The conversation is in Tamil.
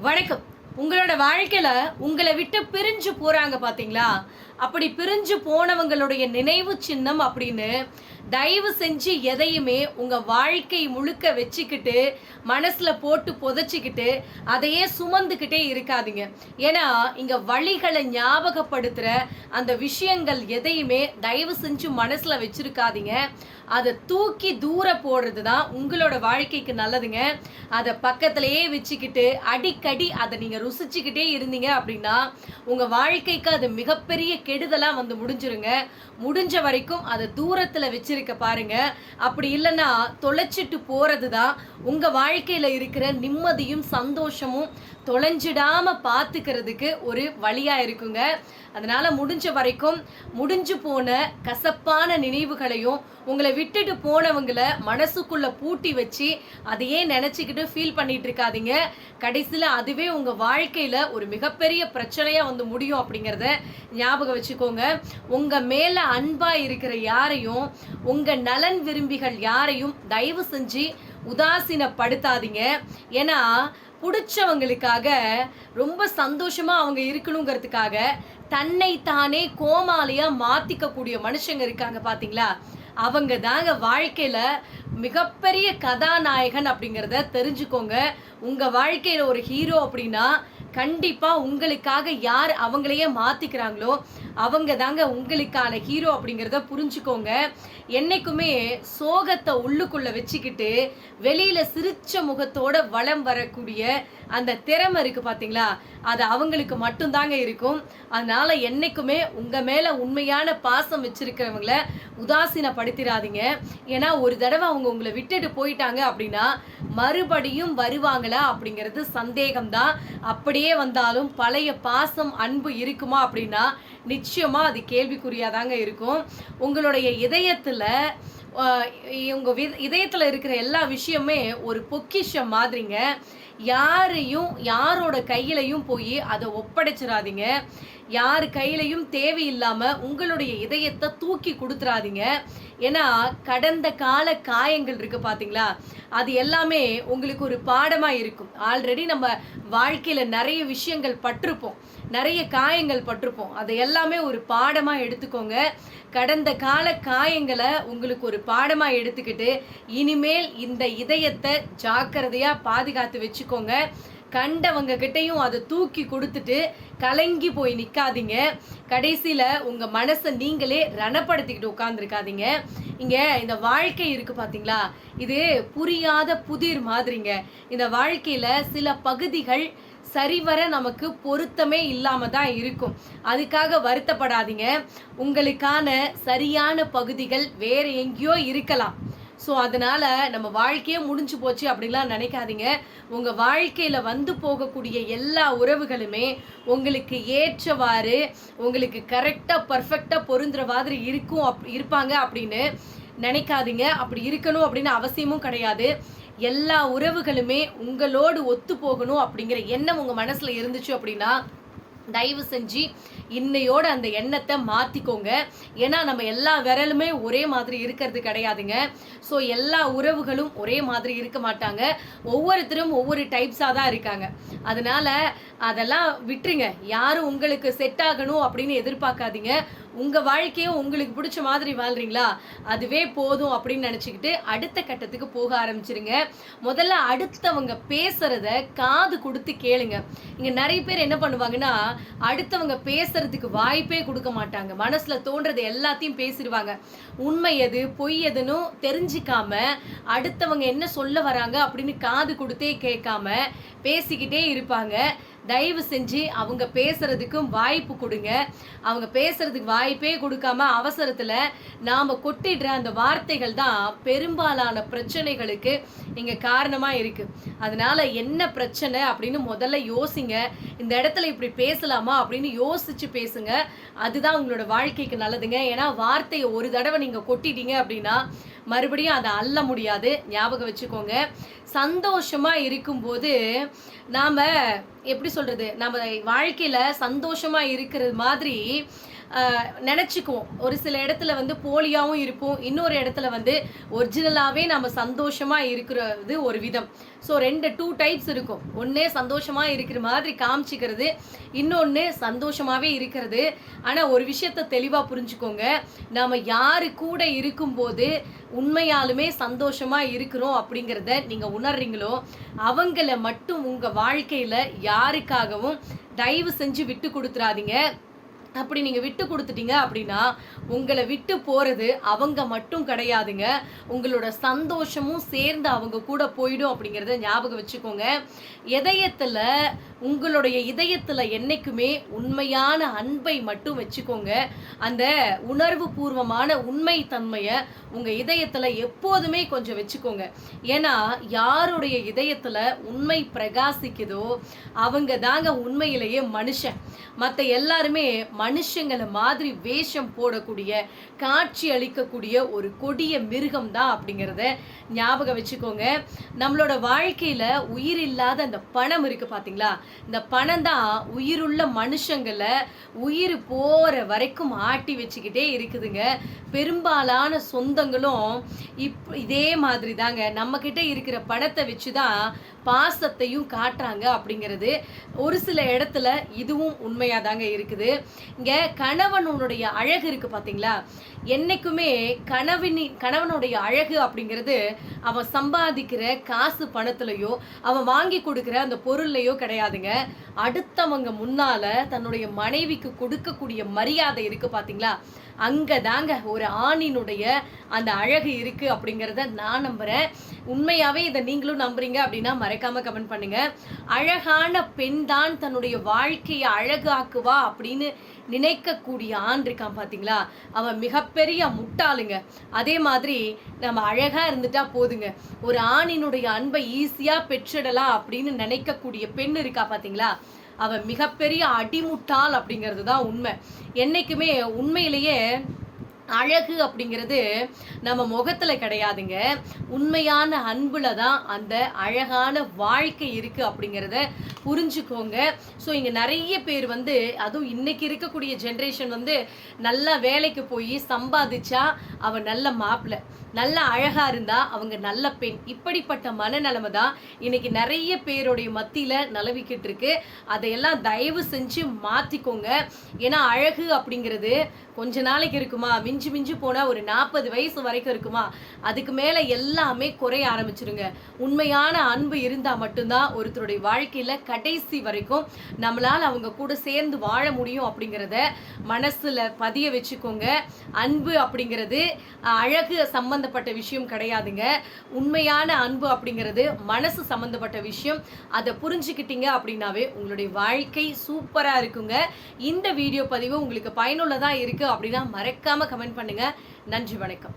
வணக்கம். உங்களோட வாழ்க்கையில உங்களை விட்டு பிரிஞ்சு போறாங்க பாத்தீங்களா? அப்படி பிரிஞ்சு போனவங்களுடைய நினைவு சின்னம் அப்படின்னு தயவு செஞ்சு எதையுமே உங்க வாழ்க்கை முழுக்க வச்சுக்கிட்டு மனசுல போட்டு புதைச்சிக்கிட்டு அதையே சுமந்துக்கிட்டே இருக்காதீங்க. ஏன்னா இங்க வழிகளை ஞாபகப்படுத்துற அந்த விஷயங்கள் எதையுமே தயவு செஞ்சு மனசுல வச்சிருக்காதீங்க. அதை தூக்கி தூர போடுறது தான் உங்களோட வாழ்க்கைக்கு நல்லதுங்க. அதை பக்கத்திலேயே வச்சுக்கிட்டு அடிக்கடி அதை நீங்கள் ருசிச்சுக்கிட்டே இருந்தீங்க அப்படின்னா உங்கள் வாழ்க்கைக்கு அது மிகப்பெரிய கெடுதலாக வந்து முடிஞ்சிருங்க. முடிஞ்ச வரைக்கும் அதை தூரத்தில் வச்சிருக்க பாருங்க. அப்படி இல்லைன்னா தொலைச்சிட்டு போகிறது தான் உங்கள் வாழ்க்கையில் இருக்கிற நிம்மதியும் சந்தோஷமும் தொலைஞ்சிடாம பார்த்துக்கிறதுக்கு ஒரு வழியாக இருக்குங்க. அதனால முடிஞ்ச வரைக்கும் முடிஞ்சு போன கசப்பான நினைவுகளையும் உங்களை விட்டுட்டு போனவங்கள மனசுக்குள்ள பூட்டி வச்சு அதையே நினைச்சுக்கிட்டு ஃபீல் பண்ணிட்டு இருக்காதீங்க. கடைசியில் அதுவே உங்க வாழ்க்கையில ஒரு மிகப்பெரிய பிரச்சனையா வந்து முடியும் அப்படிங்கிறத ஞாபகம் வச்சுக்கோங்க. உங்க மேல அன்பா இருக்கிற யாரையும் உங்க நலன் விரும்பிகள் யாரையும் தயவு செஞ்சு உதாசீனப்படுத்தாதீங்க. ஏன்னா பிடிச்சவங்களுக்காக ரொம்ப சந்தோஷமா அவங்க இருக்கணுங்கிறதுக்காக தன்னை தானே கோமாளியா மாத்திக்கக்கூடிய மனுஷங்க இருக்காங்க பாத்தீங்களா? அவங்க தாங்க வாழ்க்கையில மிகப்பெரிய கதாநாயகன் அப்படிங்கிறத தெரிஞ்சுக்கோங்க. உங்க வாழ்க்கையில ஒரு ஹீரோ அப்படின்னா கண்டிப்பாக உங்களுக்காக யார் அவங்களையே மாற்றிக்கிறாங்களோ அவங்க தாங்க உங்களுக்கான ஹீரோ அப்படிங்கிறத புரிஞ்சுக்கோங்க. என்னைக்குமே சோகத்தை உள்ளுக்குள்ளே வச்சுக்கிட்டு வெளியில் சிரிச்ச முகத்தோட வளம் வரக்கூடிய அந்த திறமை இருக்குது பார்த்தீங்களா அது அவங்களுக்கு மட்டும்தாங்க இருக்கும். அதனால் என்னைக்குமே உங்கள் மேலே உண்மையான பாசம் வச்சுருக்கிறவங்கள உதாசீனப்படுத்திடாதீங்க ஏன்னா ஒரு தடவை அவங்க உங்களை விட்டுட்டு போயிட்டாங்க அப்படின்னா மறுபடியும் வருவாங்களா அப்படிங்கிறது சந்தேகம்தான். அப்படியே வந்தாலும் பழைய பாசம் அன்பு இருக்குமா அப்படின்னா நிச்சயமாக அது கேள்விக்குறியாக தாங்க இருக்கும். உங்களுடைய இதயத்தில் உங்கள் வி- இதயத்தில் இருக்கிற எல்லா விஷயமே ஒரு பொக்கிஷம் மாதிரிங்க. யாரையும் யாரோட கையிலையும் போய் அதை ஒப்படைச்சிடாதீங்க யார் கையிலையும் தேவையில்லாமல் உங்களுடைய இதயத்தை தூக்கி கொடுத்துறாதீங்க. ஏன்னா கடந்த கால காயங்கள் இருக்கு பார்த்தீங்களா அது எல்லாமே உங்களுக்கு ஒரு பாடமாக இருக்கும். ஆல்ரெடி நம்ம வாழ்க்கையில் நிறைய விஷயங்கள் பட்டிருப்போம். நிறைய காயங்கள் பட்டிருப்போம். அதை எல்லாமே ஒரு பாடமாக எடுத்துக்கோங்க. கடந்த கால காயங்களை உங்களுக்கு ஒரு பாடமாக எடுத்துக்கிட்டு இனிமேல் இந்த இதயத்தை ஜாக்கிரதையாக பாதுகாத்து வச்சுக்கோங்க. கண்டவங்க கிட்டையும் அதை தூக்கி கொடுத்துட்டு கலங்கி போய் நிற்காதீங்க கடைசியில் உங்கள் மனசை நீங்களே ரணப்படுத்திக்கிட்டு உட்காந்துருக்காதீங்க இங்கே இந்த வாழ்க்கை இருக்குது பார்த்தீங்களா இது புரியாத புதிர் மாதிரிங்க. இந்த வாழ்க்கையில் சில பகுதிகள் சரிவர நமக்கு பொருத்தமே இல்லாமல் தான் இருக்கும். அதுக்காக வருத்தப்படாதீங்க. உங்களுக்கான சரியான பகுதிகள் வேற எங்கேயோ இருக்கலாம். ஸோ அதனால் நம்ம வாழ்க்கையே முடிஞ்சு போச்சு அப்படிலாம் நினைக்காதீங்க. உங்கள் வாழ்க்கையில் வந்து போகக்கூடிய எல்லா உறவுகளுமே உங்களுக்கு ஏற்றவாறு உங்களுக்கு கரெக்டாக பர்ஃபெக்டாக பொருந்துற மாதிரி இருக்கும் அப் இருப்பாங்க அப்படின்னு நினைக்காதீங்க. அப்படி இருக்கணும் அப்படின்னு அவசியமும் கிடையாது. எல்லா உறவுகளுமே உங்களோடு ஒத்து போகணும் அப்படிங்கிற எண்ணம் உங்கள் மனசில் இருந்துச்சு அப்படின்னா தயவு செஞ்சு இன்னையோட அந்த எண்ணத்தை மாற்றிக்கோங்க ஏன்னா நம்ம எல்லா விரலுமே ஒரே மாதிரி இருக்கிறது கிடையாதுங்க. ஸோ எல்லா உறவுகளும் ஒரே மாதிரி இருக்க மாட்டாங்க. ஒவ்வொருத்தரும் ஒவ்வொரு டைப்ஸாக தான் இருக்காங்க. அதனால அதெல்லாம் விட்டுருங்க. யாரும் உங்களுக்கு செட் ஆகணும் அப்படின்னு எதிர்பார்க்காதீங்க. உங்கள் வாழ்க்கையும் உங்களுக்கு பிடிச்ச மாதிரி வாழ்றீங்களா? அதுவே போதும் அப்படின்னு நினச்சிக்கிட்டு அடுத்த கட்டத்துக்கு போக ஆரம்பிச்சிருங்க. முதல்ல அடுத்தவங்க பேசுறத காது கொடுத்து கேளுங்க. இங்கே நிறைய பேர் என்ன பண்ணுவாங்கன்னா அடுத்தவங்க பேசுறதுக்கு வாய்ப்பே கொடுக்க மாட்டாங்க. மனசுல தோன்றது எல்லாத்தையும் பேசிடுவாங்க. உண்மை எது பொய் எதுன்னு தெரிஞ்சுக்காம அடுத்தவங்க என்ன சொல்ல வராங்க அப்படின்னு காது கொடுத்தே கேட்காம பேசிக்கிட்டே இருப்பாங்க. தயவு செஞ்சு அவங்க பேசுறதுக்கும் வாய்ப்பு கொடுங்க. அவங்க பேசுறதுக்கு வாய்ப்பே கொடுக்காம அவசரத்துல நாம கொட்டிடுற அந்த வார்த்தைகள் தான் பெரும்பாலான பிரச்சனைகளுக்கு இங்க காரணமா இருக்கு. அதனால என்ன பிரச்சனை அப்படின்னு முதல்ல யோசிங்க. இந்த இடத்துல இப்படி பேசலாமா அப்படின்னு யோசிச்சு பேசுங்க. அதுதான் உங்களோட வாழ்க்கைக்கு நல்லதுங்க. ஏன்னா வார்த்தையை ஒரு தடவை நீங்க கொட்டிட்டீங்க அப்படின்னா மறுபடியும் அதை அள்ள முடியாது. ஞாபகம் வச்சுக்கோங்க. சந்தோஷமா இருக்கும்போது நாம எப்படி சொல்றது? நம்ம வாழ்க்கையில சந்தோஷமா இருக்கிறது மாதிரி நினச்சிக்குவோம். ஒரு சில இடத்துல வந்து போலியாகவும் இருப்போம். இன்னொரு இடத்துல வந்து ஒரிஜினலாகவே நம்ம சந்தோஷமாக இருக்கிறது ஒரு விதம். ஸோ ரெண்டு டூ டைப்ஸ் இருக்கும். ஒன்றே சந்தோஷமாக இருக்கிற மாதிரி காமிச்சிக்கிறது இன்னொன்று சந்தோஷமாகவே இருக்கிறது. ஆனால் ஒரு விஷயத்த தெளிவாக புரிஞ்சுக்கோங்க. நாம் யாரு கூட இருக்கும்போது உண்மையாலுமே சந்தோஷமாக இருக்கிறோம் அப்படிங்கிறத நீங்கள் உணர்றீங்களோ அவங்கள மட்டும் உங்கள் வாழ்க்கையில் யாருக்காகவும் தயவு செஞ்சு விட்டு கொடுத்துறாதீங்க. அப்படி நீங்கள் விட்டு கொடுத்துட்டீங்க அப்படின்னா உங்களை விட்டு போகிறது அவங்க மட்டும் கிடையாதுங்க. உங்களோட சந்தோஷமும் சேர்ந்து அவங்க கூட போயிடும் அப்படிங்கிறத ஞாபகம் வச்சுக்கோங்க. இதயத்தில் உங்களுடைய இதயத்தில் என்றைக்குமே உண்மையான அன்பை மட்டும் வச்சுக்கோங்க. அந்த உணர்வு பூர்வமான உண்மை தன்மையை உங்கள் இதயத்தில் எப்போதுமே கொஞ்சம் வச்சுக்கோங்க. ஏன்னா யாருடைய இதயத்தில் உண்மை பிரகாசிக்குதோ அவங்க தாங்க உண்மையிலேயே மனுஷன். மற்ற எல்லாருமே மனுஷங்களை மாதிரி வேஷம் போடக்கூடிய காட்சி அளிக்கக்கூடிய ஒரு கொடிய மிருகம் தான் அப்படிங்கிறத ஞாபகம் வச்சுக்கோங்க. நம்மளோட வாழ்க்கையில் உயிர் இல்லாத அந்த பணம் இருக்குது பார்த்தீங்களா இந்த பணம் தான் உயிருள்ள மனுஷங்களை உயிர் போகிற வரைக்கும் ஆட்டி வச்சுக்கிட்டே இருக்குதுங்க. பெரும்பாலான சொந்தங்களும் இப் இதே மாதிரி தாங்க நம்மக்கிட்ட இருக்கிற பணத்தை வச்சு தான் பாசத்தையும் காட்டுறாங்க அப்படிங்கிறது ஒரு சில இடத்துல இதுவும் உண்மையாக தாங்க இருக்குது. இங்கே கணவனுடைய அழகு இருக்குது பார்த்தீங்களா என்னைக்குமே கணவனி கணவனுடைய அழகு அப்படிங்கிறது அவன் சம்பாதிக்கிற காசு பணத்துலையோ அவன் வாங்கி கொடுக்குற அந்த பொருள்லையோ கிடையாதுங்க. அடுத்தவங்க முன்னால் தன்னுடைய மனைவிக்கு கொடுக்கக்கூடிய மரியாதை இருக்கு பார்த்தீங்களா அங்கே தாங்க ஒரு ஆணினுடைய அந்த அழகு இருக்குது அப்படிங்கிறத நான் நம்புகிறேன் உண்மையாகவே இதை நீங்களும் நம்புறீங்க அப்படின்னா மறக்காமல் கமெண்ட் பண்ணுங்கள் அழகான பெண் தான் தன்னுடைய வாழ்க்கையை அழகாக்குவா அப்படின்னு நினைக்கக்கூடிய ஆண் இருக்கான் பார்த்தீங்களா அவன் மிகப்பெரிய முட்டாளுங்க. அதே மாதிரி நம்ம அழகாக இருந்துட்டா போதுங்க. ஒரு ஆணினுடைய அன்பை ஈஸியாக பெற்றிடலாம் அப்படின்னு நினைக்கக்கூடிய பெண் இருக்கா பார்த்தீங்களா அவன் மிகப்பெரிய அடிமுட்டாள் அப்படிங்கிறது தான் உண்மை. என்றைக்குமே உண்மையிலேயே அழகு அப்படிங்கிறது நம்ம முகத்தில் கிடையாதுங்க. உண்மையான அன்புல தான் அந்த அழகான வாழ்க்கை இருக்குது அப்படிங்கிறத புரிஞ்சுக்கோங்க. ஸோ இங்கே நிறைய பேர் வந்து அதுவும் இன்னைக்கு இருக்கக்கூடிய ஜென்ரேஷன் வந்து நல்லா வேலைக்கு போய் சம்பாதிச்சா அவன் நல்ல மாப்பிள்ள நல்ல அழகா இருந்தா அவங்க நல்ல பெண். இப்படிப்பட்ட மனநிலைமை தான் இன்னைக்கு நிறைய பேருடைய மத்தியில நிலவிக்கிட்டு இருக்கு. அதையெல்லாம் தயவு செஞ்சு மாத்திக்கோங்க. ஏன்னா அழகு அப்படிங்கிறது கொஞ்ச நாளைக்கு இருக்குமா? மிஞ்சு மிஞ்சு போனா ஒரு நாற்பது வயசு வரைக்கும் இருக்குமா? அதுக்கு மேல எல்லாமே குறைய ஆரம்பிச்சிருங்க. உண்மையான அன்பு இருந்தா மட்டும்தான் ஒருத்தருடைய வாழ்க்கையில கடைசி வரைக்கும் நம்மளால அவங்க கூட சேர்ந்து வாழ முடியும் அப்படிங்கிறத மனசுல பதிய வச்சுக்கோங்க. அன்பு அப்படிங்கிறது அழகு சம்பந்தப்பட்ட விஷயம் கிடையாதுங்க. உண்மையான அன்பு அப்படிங்கிறது மனசு சம்பந்தப்பட்ட விஷயம். அதை புரிஞ்சுக்கிட்டீங்க அப்படின்னாவே உங்களுடைய வாழ்க்கை சூப்பரா இருக்குங்க. இந்த வீடியோ பதிவு உங்களுக்கு பயனுள்ளதா இருக்கு அப்படின்னா மறக்காமல் கமெண்ட் பண்ணுங்க. நன்றி வணக்கம்.